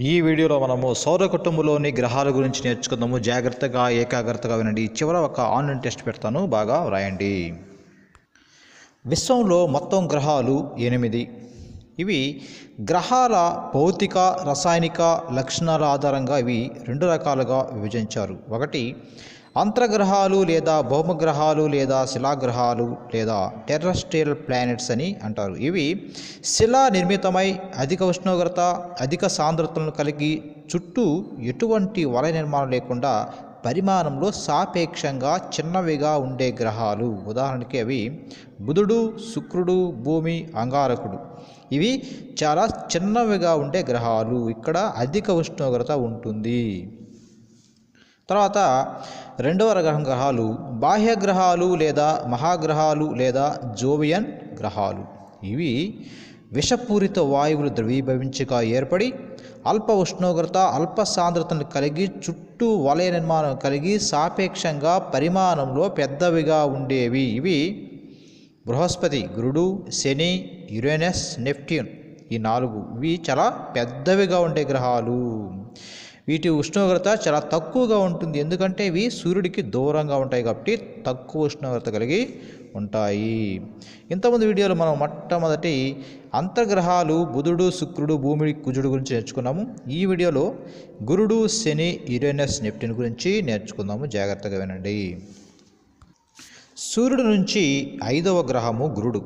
ఈ వీడియోలో మనము సౌర కుటుంబంలోని గ్రహాల గురించి నేర్చుకుందాము. జాగ్రత్తగా ఏకాగ్రతగా వినండి. చివర ఒక ఆన్లైన్ టెస్ట్ పెడతాను. బాగా వ్రాయండి. విశ్వంలో మొత్తం గ్రహాలు ఎనిమిది. ఇవి గ్రహాల భౌతిక రసాయనిక లక్షణాల ఆధారంగా ఇవి రెండు రకాలుగా విభజించారు. ఒకటి అంతర్గ్రహాలు లేదా భౌమగ్రహాలు లేదా శిలాగ్రహాలు లేదా టెర్రస్ట్రియల్ ప్లానెట్స్ అని అంటారు. ఇవి శిలా నిర్మితమై అధిక ఉష్ణోగ్రత అధిక సాంద్రతలను కలిగి చుట్టూ ఎటువంటి వలయ నిర్మాణం లేకుండా పరిమాణంలో సాపేక్షంగా చిన్నవిగా ఉండే గ్రహాలు. ఉదాహరణకి అవి బుధుడు శుక్రుడు భూమి అంగారకుడు. ఇవి చాలా చిన్నవిగా ఉండే గ్రహాలు. ఇక్కడ అధిక ఉష్ణోగ్రత ఉంటుంది. తర్వాత రెండవ రకం గ్రహాలు బాహ్య గ్రహాలు లేదా మహాగ్రహాలు లేదా జోవియన్ గ్రహాలు. ఇవి విషపూరిత వాయువులు ద్రవీభవించగా ఏర్పడి అల్ప ఉష్ణోగ్రత అల్ప సాంద్రతను కలిగి చుట్టూ వలయ నిర్మాణం కలిగి సాపేక్షంగా పరిమాణంలో పెద్దవిగా ఉండేవి. ఇవి బృహస్పతి గురుడు శని యురేనస్ నెప్ట్యూన్ ఈ నాలుగు. ఇవి చాలా పెద్దవిగా ఉండే గ్రహాలు. వీటి ఉష్ణోగ్రత చాలా తక్కువగా ఉంటుంది. ఎందుకంటే ఇవి సూర్యుడికి దూరంగా ఉంటాయి కాబట్టి తక్కువ ఉష్ణోగ్రత కలిగి ఉంటాయి. ఇంతకుముందు వీడియోలో మనం మొట్టమొదటి అంతర్గ్రహాలు బుధుడు శుక్రుడు భూమి కుజుడు గురించి నేర్చుకున్నాము. ఈ వీడియోలో గురుడు శని యురేనస్ నెప్టిన్ గురించి నేర్చుకుందాము. జాగ్రత్తగా వినండి. సూర్యుడు నుంచి ఐదవ గ్రహము గురుడు.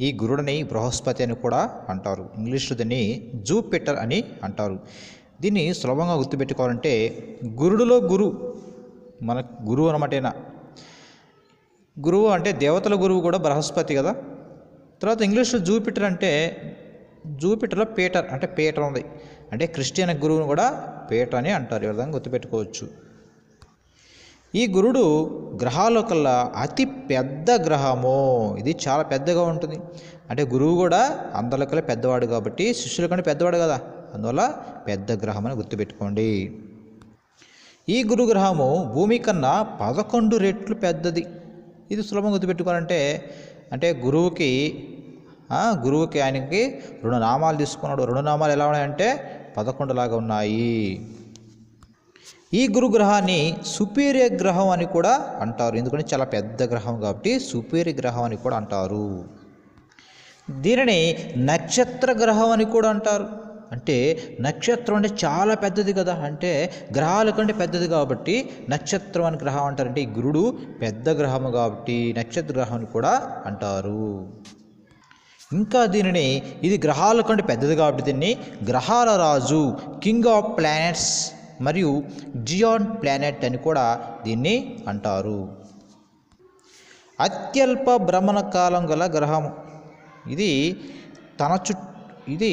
ఈ గురుడిని బృహస్పతి అని కూడా అంటారు. ఇంగ్లీష్లో దీన్ని జూపిటర్ అని అంటారు. దీన్ని సులభంగా గుర్తుపెట్టుకోవాలంటే గురుడులో గురు మన గురువు అనమాటేనా గురువు అంటే దేవతల గురువు కూడా బృహస్పతి కదా. తర్వాత ఇంగ్లీష్లో జూపిటర్ అంటే జూపిటర్లో పీటర్ అంటే పీటర్ ఉంది. అంటే క్రిస్టియన్ గురువుని కూడా పీటర్ అని అంటారు ఈ విధంగా గుర్తుపెట్టుకోవచ్చు. ఈ గురుడు గ్రహాలోకల్లా అతి పెద్ద గ్రహము. ఇది చాలా పెద్దగా ఉంటుంది. అంటే గురువు కూడా అందరికల్లా పెద్దవాడు కాబట్టి శిష్యుల కంటే పెద్దవాడు కదా. అందువల్ల పెద్ద గ్రహం అని గుర్తుపెట్టుకోండి. ఈ గురు గ్రహము భూమి కన్నా పదకొండు రెట్లు పెద్దది. ఇది సులభంగా గుర్తుపెట్టుకోవాలంటే అంటే గురువుకి గురువుకి ఆయనకి రెండు నామాలు తీసుకున్నాడు. రెండు నామాలు ఎలా ఉన్నాయంటే పదకొండు లాగా ఉన్నాయి. ఈ గురుగ్రహాన్ని సుపీరియర్ గ్రహం అని కూడా అంటారు. ఎందుకంటే చాలా పెద్ద గ్రహం కాబట్టి సుపీరియర్ గ్రహం అని కూడా అంటారు. దీనిని నక్షత్ర గ్రహం అని కూడా అంటారు. అంటే నక్షత్రం అంటే చాలా పెద్దది కదా. అంటే గ్రహాల కంటే పెద్దది కాబట్టి నక్షత్రం అని గ్రహం అంటారంటే ఈ గురుడు పెద్ద గ్రహము కాబట్టి నక్షత్ర గ్రహం అని కూడా అంటారు. ఇంకా దీనిని ఇది గ్రహాల కంటే పెద్దది కాబట్టి దీన్ని గ్రహాల రాజు కింగ్ ఆఫ్ ప్లానెట్స్ మరియు జియాన్ ప్లానెట్ అని కూడా దీన్ని అంటారు. అత్యల్ప భ్రమణ కాలం గల గ్రహం ఇది తన చుట్టూ ఇది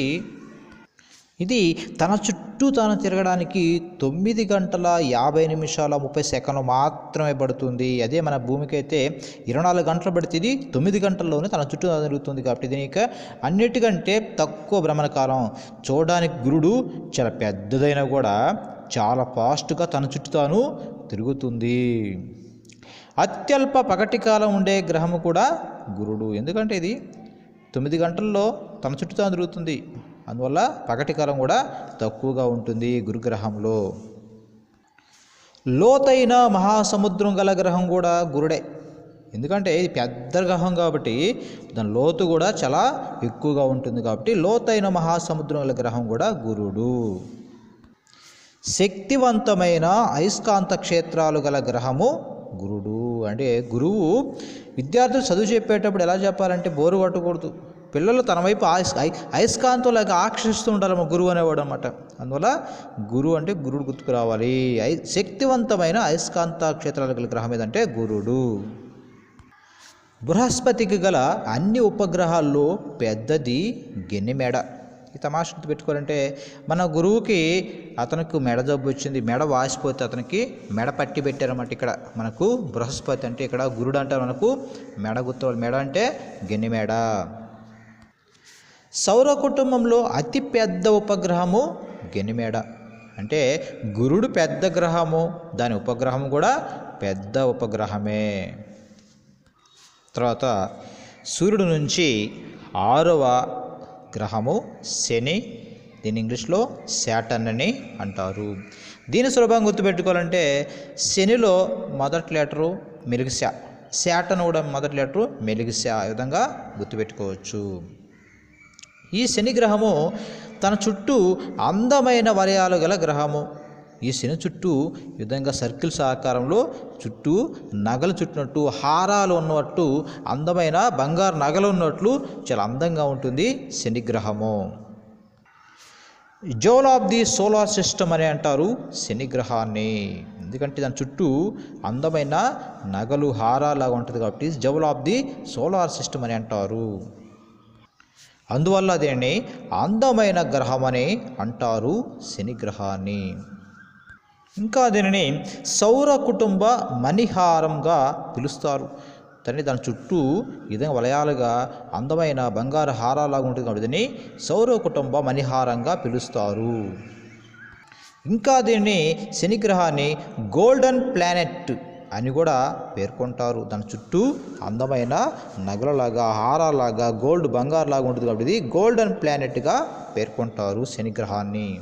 ఇది తన చుట్టూ తాను తిరగడానికి తొమ్మిది గంటల యాభై నిమిషాల ముప్పై సెకండ్లు మాత్రమే పడుతుంది. అదే మన భూమికి అయితే ఇరవై నాలుగు గంటలు పడితే తొమ్మిది గంటల్లోనే తన చుట్టూ తిరుగుతుంది కాబట్టి దీనికి అన్నిటికంటే తక్కువ భ్రమణ కాలం. చూడడానికి గురుడు చాలా పెద్దదైనా కూడా చాలా ఫాస్ట్గా తన చుట్టూ తాను తిరుగుతుంది. అత్యల్ప పగటి కాలం ఉండే గ్రహము కూడా గురుడు. ఎందుకంటే ఇది తొమ్మిది గంటల్లో తన చుట్టూ తాను తిరుగుతుంది. అందువల్ల పగటి కాలం కూడా తక్కువగా ఉంటుంది గురుగ్రహంలో. లోతైన మహాసముద్రం గల గ్రహం కూడా గురుడే. ఎందుకంటే ఇది పెద్ద గ్రహం కాబట్టి దాని లోతు కూడా చాలా ఎక్కువగా ఉంటుంది కాబట్టి లోతైన మహాసముద్రం గల గ్రహం కూడా గురుడు. శక్తివంతమైన అయస్కాంత క్షేత్రాలు గల గ్రహము గురుడు. అంటే గురువు విద్యార్థులు చదువు చెప్పేటప్పుడు ఎలా చెప్పాలంటే బోరు కొట్టకూడదు పిల్లలు తన వైపు ఆయస్ అయ్ ఆకర్షిస్తూ ఉండాలి మా గురువు అనేవాడు అనమాట అందువల్ల గురువు అంటే గురుడు గుర్తుకు రావాలి. ఐ శక్తివంతమైన అయస్కాంత క్షేత్రాలు గల గ్రహం ఏదంటే గురుడు. బృహస్పతికి గల అన్ని ఉపగ్రహాల్లో పెద్దది గెన్నెమేడ ఈ తమాష పెట్టుకోవాలంటే మన గురువుకి అతనికి మెడ జబ్బు వచ్చింది మెడ వాసిపోతే అతనికి మెడ పట్టి పెట్టారన్నమాట ఇక్కడ. మనకు బృహస్పతి అంటే ఇక్కడ గురుడు అంటారు మనకు మెడ గుర్తు మెడ అంటే గెన్నిమెడ సౌర కుటుంబంలో అతి పెద్ద ఉపగ్రహము గెనిమేడ. అంటే గురుడు పెద్ద గ్రహము దాని ఉపగ్రహం కూడా పెద్ద ఉపగ్రహమే. తర్వాత సూర్యుడు నుంచి ఆరవ గ్రహము శని దీని ఇంగ్లీష్లో శాటన్ అని అంటారు. దీని సులభంగా గుర్తుపెట్టుకోవాలంటే శనిలో మొదటి లెటరు మెలుగుశా శాటన్ కూడా మొదటి లెటరు మెలుగుశా ఈ విధంగా గుర్తుపెట్టుకోవచ్చు. ఈ శనిగ్రహము తన చుట్టూ అందమైన వలయాలు గల గ్రహము. ఈ శని చుట్టూ ఈ విధంగా సర్కిల్స్ ఆకారంలో చుట్టూ నగలు చుట్టినట్టు హారాలు ఉన్నట్టు అందమైన బంగారు నగలు ఉన్నట్లు చాలా అందంగా ఉంటుంది శనిగ్రహము jewel of the solar system అని అంటారు శనిగ్రహాన్ని ఎందుకంటే దాని చుట్టూ అందమైన నగలు హారాలాగా ఉంటుంది కాబట్టి jewel of the solar system అని అంటారు. అందువల్ల దీన్ని అందమైన గ్రహం అని అంటారు శనిగ్రహాన్ని. ఇంకా దీనిని సౌర కుటుంబ మణిహారంగా పిలుస్తారు. దాన్ని దాని చుట్టూ ఈ విధంగా వలయాలుగా అందమైన బంగారు హారాలాగా ఉంటుంది కాబట్టి దీన్ని సౌర కుటుంబ మణిహారంగా పిలుస్తారు. ఇంకా దీన్ని శనిగ్రహాన్ని గోల్డెన్ ప్లానెట్ అని కూడా పేర్కొంటారు. దాని చుట్టూ అందమైన నగలలాగా హారాలాగా గోల్డ్ బంగారులాగా ఉంటుంది కాబట్టి ఇది గోల్డెన్ ప్లానెట్గా పేర్కొంటారు శని గ్రహాన్ని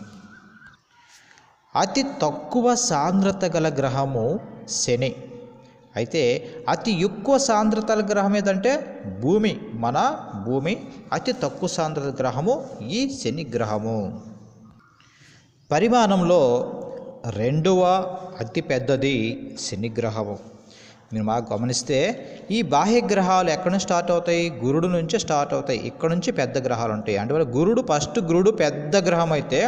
అతి తక్కువ సాంద్రత గల గ్రహము శని. అయితే అతి ఎక్కువ సాంద్రత గ్రహం ఏదంటే భూమి మన భూమి. అతి తక్కువ సాంద్రత గ్రహము ఈ శని గ్రహము. పరిమాణంలో రెండవ అతి పెద్దది శని గ్రహము మీరు బాగా గమనిస్తే ఈ బాహ్య గ్రహాలు ఎక్కడి నుంచి స్టార్ట్ అవుతాయి? గురుడు నుంచి స్టార్ట్ అవుతాయి. ఇక్కడ నుంచి పెద్ద గ్రహాలు ఉంటాయి. అంటే వాళ్ళ గురుడు ఫస్ట్ గురుడు పెద్ద గ్రహం అయితే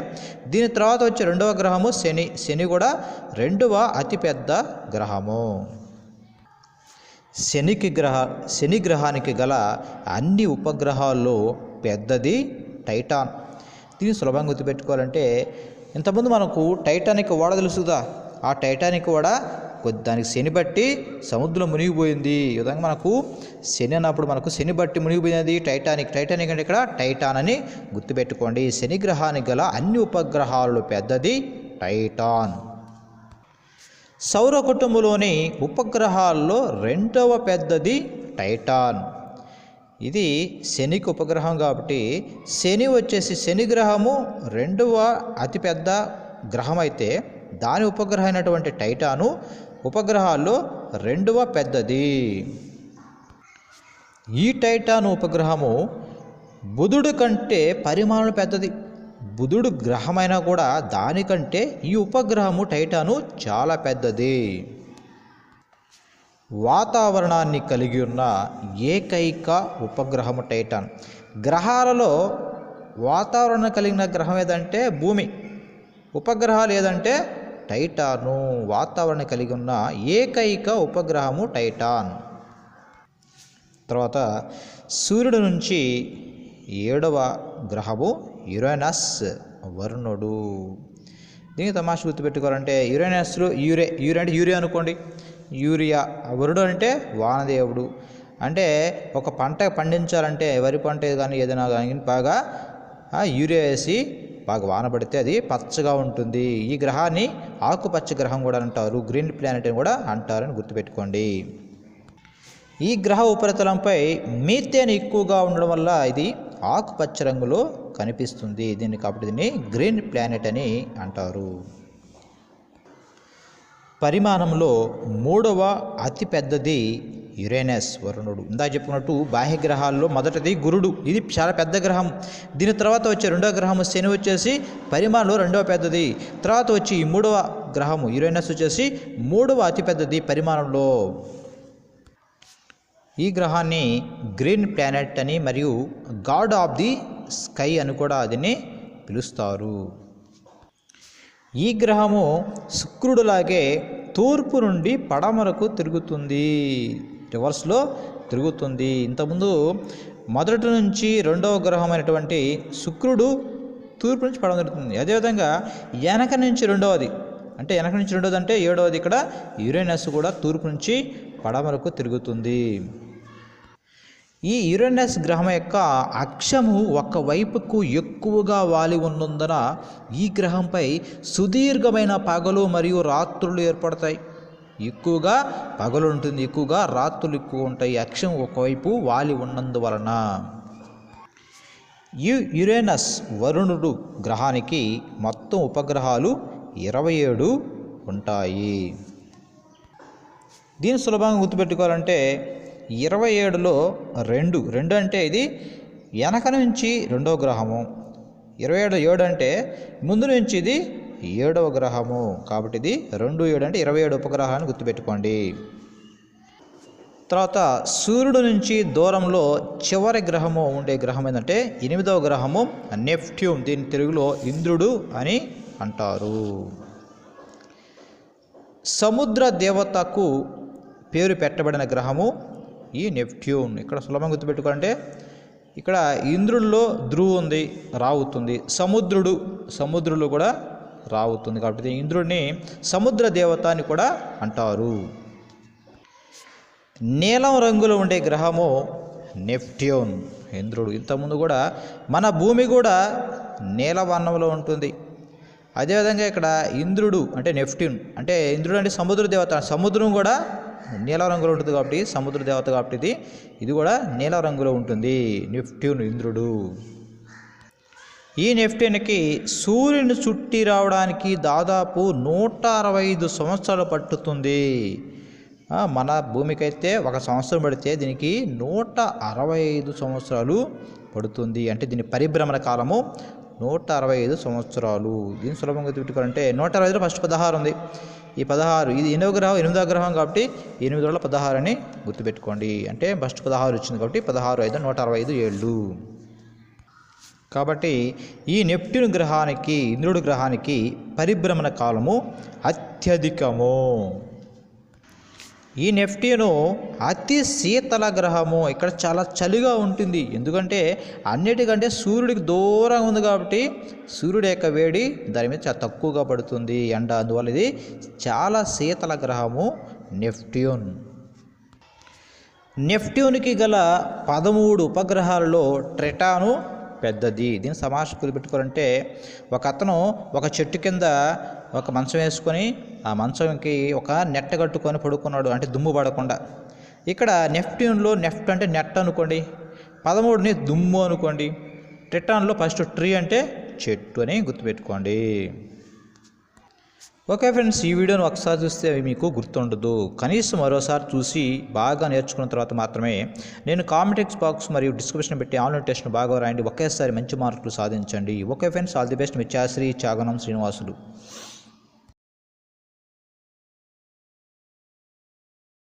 దీని తర్వాత వచ్చే రెండవ గ్రహము శని. శని కూడా రెండవ అతి పెద్ద గ్రహము. శనికి గ్రహ శని గ్రహానికి గల అన్ని ఉపగ్రహాల్లో పెద్దది టైటాన్. దీన్ని సులభంగా గుర్తుపెట్టుకోవాలంటే ఇంతకుముందు మనకు టైటానిక్ ఓడ తెలుసుదా ఆ టైటానిక్ కూడా దానికి శని బట్టి సముద్రం మునిగిపోయింది. ఈ విధంగా మనకు శని అన్నప్పుడు మనకు శని బట్టి మునిగిపోయినది టైటానిక్. టైటానిక్ అంటే ఇక్కడ టైటాన్ అని గుర్తుపెట్టుకోండి. శని గ్రహానికి గల అన్ని ఉపగ్రహాలలో పెద్దది టైటాన్. సౌర కుటుంబంలోని ఉపగ్రహాల్లో రెండవ పెద్దది టైటాన్. ఇది శనికి ఉపగ్రహం కాబట్టి శని వచ్చేసి శని గ్రహము రెండవ అతిపెద్ద గ్రహం అయితే దాని ఉపగ్రహం అయినటువంటి టైటాను ఉపగ్రహాల్లో రెండవ పెద్దది. ఈ టైటాన్ ఉపగ్రహము బుధుడు కంటే పరిమాణం పెద్దది. బుధుడు గ్రహమైనా కూడా దానికంటే ఈ ఉపగ్రహము టైటాను చాలా పెద్దది. వాతావరణాన్ని కలిగి ఉన్న ఏకైక ఉపగ్రహము టైటాన్. గ్రహాలలో వాతావరణం కలిగిన గ్రహం ఏదంటే భూమి. ఉపగ్రహాలు ఏదంటే టైటాను వాతావరణం కలిగి ఉన్న ఏకైక ఉపగ్రహము టైటాన్. తర్వాత సూర్యుడు నుంచి ఏడవ గ్రహము యురేనస్ వరుణుడు. దీనికి తమాష గుర్తుపెట్టుకోవాలంటే యురేనస్లో యూరే యూరే అంటే యూరియా అనుకోండి. యూరియా వరుడు అంటే వానదేవుడు. అంటే ఒక పంట పండించాలంటే వరి పంట కానీ ఏదైనా కానీ బాగా యూరియా వేసి బాగా వాన పడితే అది పచ్చగా ఉంటుంది. ఈ గ్రహాన్ని ఆకుపచ్చ గ్రహం కూడా అంటారు. గ్రీన్ ప్లానెట్ అని కూడా అంటారని గుర్తుపెట్టుకోండి. ఈ గ్రహ ఉపరితలంపై మీథేన్ ఎక్కువగా ఉండడం వల్ల ఇది ఆకుపచ్చ రంగులో కనిపిస్తుంది. దీన్ని కాబట్టి దీన్ని గ్రీన్ ప్లానెట్ అని అంటారు. పరిమాణంలో మూడవ అతి పెద్దది యురేనస్ వరుణుడు. ఇందా చెప్పుకున్నట్టు బాహ్య గ్రహాల్లో మొదటిది గురుడు. ఇది చాలా పెద్ద గ్రహం. దీని తర్వాత వచ్చే రెండవ గ్రహము శని వచ్చేసి పరిమాణంలో రెండవ పెద్దది. తర్వాత వచ్చి ఈ మూడవ గ్రహము యురేనస్ వచ్చేసి మూడవ అతిపెద్దది పరిమాణంలో. ఈ గ్రహాన్ని గ్రీన్ ప్లానెట్ అని మరియు గాడ్ ఆఫ్ ది స్కై అని కూడా దీన్ని పిలుస్తారు. ఈ గ్రహము శుక్రుడులాగే తూర్పు నుండి పడమరకు తిరుగుతుంది. రివర్స్లో తిరుగుతుంది. ఇంతకుముందు మొదటి నుంచి రెండవ గ్రహం అయినటువంటి శుక్రుడు తూర్పు నుంచి పడమ జరుగుతుంది. అదేవిధంగా వెనక నుంచి రెండవది అంటే వెనక నుంచి రెండవది అంటే ఏడవది ఇక్కడ యురేనస్ కూడా తూర్పు నుంచి పడమరకు తిరుగుతుంది. ఈ యురేనస్ గ్రహం యొక్క అక్షము ఒకవైపుకు ఎక్కువగా వాలి ఉన్నందున ఈ గ్రహంపై సుదీర్ఘమైన పగలు మరియు రాత్రులు ఏర్పడతాయి. ఎక్కువగా పగలు ఉంటుంది ఎక్కువగా రాత్రులు ఎక్కువ ఉంటాయి అక్షం ఒకవైపు వాలి ఉన్నందువలన. యు యురేనస్ వరుణుడు గ్రహానికి మొత్తం ఉపగ్రహాలు ఇరవై ఏడు ఉంటాయి. దీన్ని సులభంగా గుర్తుపెట్టుకోవాలంటే ఇరవై ఏడులో రెండు రెండు అంటే ఇది వెనక నుంచి రెండో గ్రహము. ఇరవై ఏడు ఏడు అంటే ముందు నుంచి ఇది ఏడవ గ్రహము. కాబట్టి ఇది రెండు ఏడు అంటే ఇరవై ఏడు ఉపగ్రహాన్ని గుర్తుపెట్టుకోండి. తర్వాత సూర్యుడు నుంచి దూరంలో చివరి గ్రహము ఉండే గ్రహం ఏంటంటే ఎనిమిదవ గ్రహము నెప్ట్యూన్ దీని తెలుగులో ఇంద్రుడు అని అంటారు. సముద్ర దేవతకు పేరు పెట్టబడిన గ్రహము ఈ నెప్ట్యూన్. ఇక్కడ సులభంగా గుర్తుపెట్టుకోవాలంటే ఇక్కడ ఇంద్రుల్లో ధ్రువు ఉంది రావుతుంది సముద్రుడు సముద్రులు కూడా రావుతుంది. కాబట్టి ఇంద్రుడిని సముద్ర దేవత అని కూడా అంటారు. నీలం రంగులో ఉండే గ్రహము నెఫ్ట్యూన్ ఇంద్రుడు ఇంతకుముందు కూడా మన భూమి కూడా నీలవర్ణంలో ఉంటుంది. అదేవిధంగా ఇక్కడ ఇంద్రుడు అంటే నెఫ్ట్యూన్ అంటే ఇంద్రుడు అంటే సముద్ర దేవత. సముద్రం కూడా నీల రంగులో ఉంటుంది కాబట్టి సముద్ర దేవత కాబట్టి ఇది ఇది కూడా నీల రంగులో ఉంటుంది. నెఫ్ట్యూన్ ఇంద్రుడు. ఈ నెఫ్టెన్కి సూర్యుని చుట్టి రావడానికి దాదాపు నూట అరవై ఐదు సంవత్సరాలు పట్టుతుంది. మన భూమికైతే ఒక సంవత్సరం పడితే దీనికి నూట అరవై ఐదు సంవత్సరాలు పడుతుంది. అంటే దీని పరిభ్రమణ కాలము నూట అరవై ఐదు సంవత్సరాలు. దీని సులభంగా గుర్తుపెట్టుకోవాలంటే నూట అరవై ఐదులో ఫస్ట్ పదహారు ఉంది. ఈ పదహారు ఇది ఎనిమిదవ గ్రహం ఎనిమిదవ గ్రహం కాబట్టి ఎనిమిది రోజుల పదహారు అని గుర్తుపెట్టుకోండి. అంటే ఫస్ట్ పదహారు వచ్చింది కాబట్టి పదహారు ఐదు నూట అరవై ఐదు ఏళ్ళు. కాబట్టి ఈ నెప్ట్యూన్ గ్రహానికి ఇంద్రుడి గ్రహానికి పరిభ్రమణ కాలము అత్యధికము. ఈ నెప్ట్యూను అతి శీతల గ్రహము. ఇక్కడ చాలా చలిగా ఉంటుంది. ఎందుకంటే అన్నిటికంటే సూర్యుడికి దూరంగా ఉంది కాబట్టి సూర్యుడి యొక్క వేడి దాని మీద చాలా తక్కువగా పడుతుంది. ఎండ అందువల్ల ఇది చాలా శీతల గ్రహము నెప్ట్యూన్. నెప్ట్యూన్కి గల పదమూడు ఉపగ్రహాలలో ట్రెటాను పెద్దది. దీన్ని సమాషకులు పెట్టుకోవాలంటే ఒక అతను ఒక చెట్టు కింద ఒక మంచం వేసుకొని ఆ మంచంకి ఒక నెట్ కట్టుకొని పడుకున్నాడు అంటే దుమ్ము పడకుండా. ఇక్కడ నెఫ్ట్యూన్లో నెఫ్ట్ అంటే నెట్ అనుకోండి పదమూడుని దుమ్ము అనుకోండి టిటాన్లో ఫస్ట్ ట్రీ అంటే చెట్టు అని గుర్తుపెట్టుకోండి. ఓకే ఫ్రెండ్స్ ఈ వీడియోను ఒకసారి చూస్తే మీకు గుర్తుండదు. కనీసం మరోసారి చూసి బాగా నేర్చుకున్న తర్వాత మాత్రమే నేను కామెంటెక్స్ బాక్స్ మరియు డిస్క్రిప్షన్ పెట్టి ఆన్లైన్ టెస్ట్ను బాగా రాయండి. ఒకేసారి మంచి మార్కులు సాధించండి. Okay friends all the best. మిత్యాశ్రీ Chaganam Srinivasulu.